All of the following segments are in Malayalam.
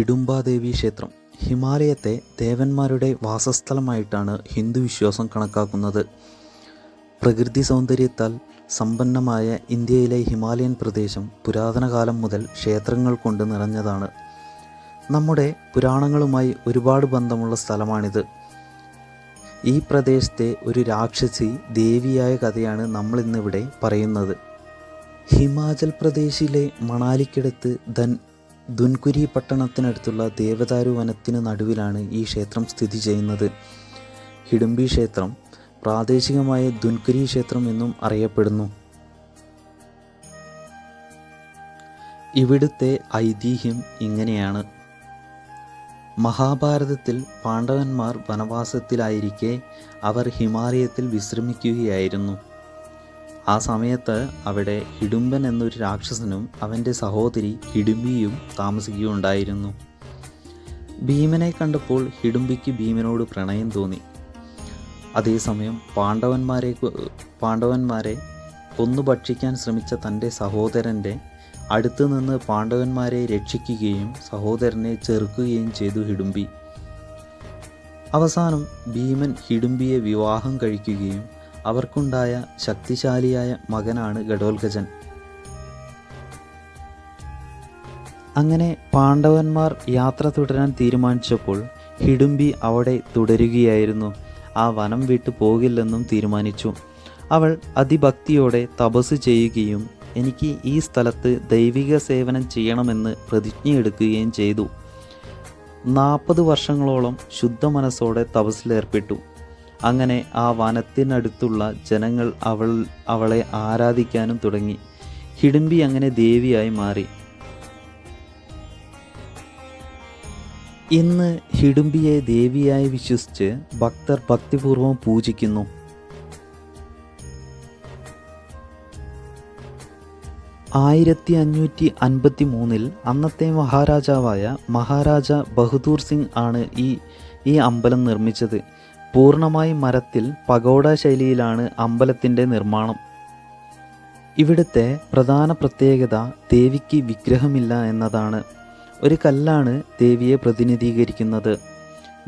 ഹിഡുംബാദേവി ക്ഷേത്രം. ഹിമാലയത്തെ ദേവന്മാരുടെ വാസസ്ഥലമായിട്ടാണ് ഹിന്ദു വിശ്വാസം കണക്കാക്കുന്നത്. പ്രകൃതി സൗന്ദര്യത്താൽ സമ്പന്നമായ ഇന്ത്യയിലെ ഹിമാലയൻ പ്രദേശം പുരാതന കാലം മുതൽ ക്ഷേത്രങ്ങൾ കൊണ്ട് നിറഞ്ഞതാണ്. നമ്മുടെ പുരാണങ്ങളുമായി ഒരുപാട് ബന്ധമുള്ള സ്ഥലമാണിത്. ഈ പ്രദേശത്തെ ഒരു രാക്ഷസി ദേവിയായ കഥയാണ് നമ്മൾ ഇന്നിവിടെ പറയുന്നത്. ഹിമാചൽ പ്രദേശിലെ മണാലിക്കടുത്ത് ധൻ ധുൻകുരി പട്ടണത്തിനടുത്തുള്ള ദേവദാരു വനത്തിന് നടുവിലാണ് ഈ ക്ഷേത്രം സ്ഥിതി ചെയ്യുന്നത്. ഹിഡുംബി ക്ഷേത്രം പ്രാദേശികമായ ദുൻകുരി ക്ഷേത്രം എന്നും അറിയപ്പെടുന്നു. ഇവിടുത്തെ ഐതിഹ്യം ഇങ്ങനെയാണ്. മഹാഭാരതത്തിൽ പാണ്ഡവന്മാർ വനവാസത്തിലായിരിക്കെ അവർ ഹിമാലയത്തിൽ വിശ്രമിക്കുകയായിരുന്നു. ആ സമയത്ത് അവിടെ ഹിഡുംബൻ എന്നൊരു രാക്ഷസനും അവന്റെ സഹോദരി ഹിഡുംബിയും താമസിക്കുകയുണ്ടായിരുന്നു. ഭീമനെ കണ്ടപ്പോൾ ഹിഡുംബിക്ക് ഭീമനോട് പ്രണയം തോന്നി. അതേസമയം പാണ്ഡവന്മാരെ പാണ്ഡവന്മാരെ കൊന്നു ഭക്ഷിക്കാൻ ശ്രമിച്ച തന്റെ സഹോദരന്റെ അടുത്തു നിന്ന് പാണ്ഡവന്മാരെ രക്ഷിക്കുകയും സഹോദരനെ ചെറുക്കുകയും ചെയ്തു ഹിഡുംബി അവസാനം ഭീമൻ ഹിഡുംബിയെ വിവാഹം കഴിക്കുകയും അവർക്കുണ്ടായ ശക്തിശാലിയായ മകനാണ് ഘടോത്കജൻ അങ്ങനെ പാണ്ഡവന്മാർ യാത്ര തുടരാൻ തീരുമാനിച്ചപ്പോൾ ഹിഡുംബി അവിടെ തുടരുകയായിരുന്നു. ആ വനം വിട്ടു പോകില്ലെന്നും തീരുമാനിച്ചു. അവൾ അതിഭക്തിയോടെ തപസ് ചെയ്യുകയും എനിക്ക് ഈ സ്ഥലത്ത് ദൈവിക സേവനം ചെയ്യണമെന്ന് പ്രതിജ്ഞയെടുക്കുകയും ചെയ്തു. നാൽപ്പത് വർഷങ്ങളോളം ശുദ്ധ മനസ്സോടെ തപസ്സിലേർപ്പെട്ടു. അങ്ങനെ ആ വനത്തിനടുത്തുള്ള ജനങ്ങൾ അവൾ അവളെ ആരാധിക്കാനും തുടങ്ങി. ഹിഡുംബി അങ്ങനെ ദേവിയായി മാറി. ഇന്ന് ഹിഡുംബിയെ ദേവിയായി വിശ്വസിച്ച് ഭക്തർ ഭക്തിപൂർവം പൂജിക്കുന്നു. ആയിരത്തി അഞ്ഞൂറ്റി അൻപത്തി മൂന്നിൽ അന്നത്തെ മഹാരാജാവായ മഹാരാജ ബഹദൂർ സിംഗ് ആണ് ഈ ഈ അമ്പലം നിർമ്മിച്ചത്. പൂർണമായി മരത്തിൽ പഗോഡ ശൈലിയിലാണ് അമ്പലത്തിന്റെ നിർമ്മാണം. ഇവിടുത്തെ പ്രധാന പ്രത്യേകത ദേവിക്ക് വിഗ്രഹമില്ല എന്നതാണ്. ഒരു കല്ലാണ് ദേവിയെ പ്രതിനിധീകരിക്കുന്നത്.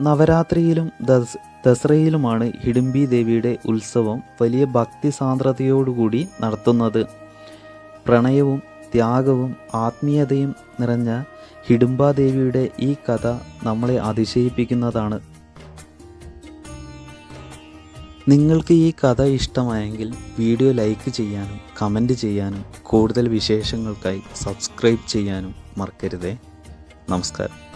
നവരാത്രിയിലും ദസ് ദസറയിലുമാണ് ഹിഡുംബി ദേവിയുടെ ഉത്സവം വലിയ ഭക്തി സാന്ദ്രതയോടുകൂടി നടത്തുന്നത്. പ്രണയവും ത്യാഗവും ആത്മീയതയും നിറഞ്ഞ ഹിഡുംബ ദേവിയുടെ ഈ കഥ നമ്മളെ അതിശയിപ്പിക്കുന്നതാണ്. നിങ്ങൾക്ക് ഈ കഥ ഇഷ്ടമായെങ്കിൽ വീഡിയോ ലൈക്ക് ചെയ്യാനും കമന്റ് ചെയ്യാനും കൂടുതൽ വിശേഷങ്ങൾക്കായി സബ്സ്ക്രൈബ് ചെയ്യാനും മറക്കരുതേ. നമസ്കാരം.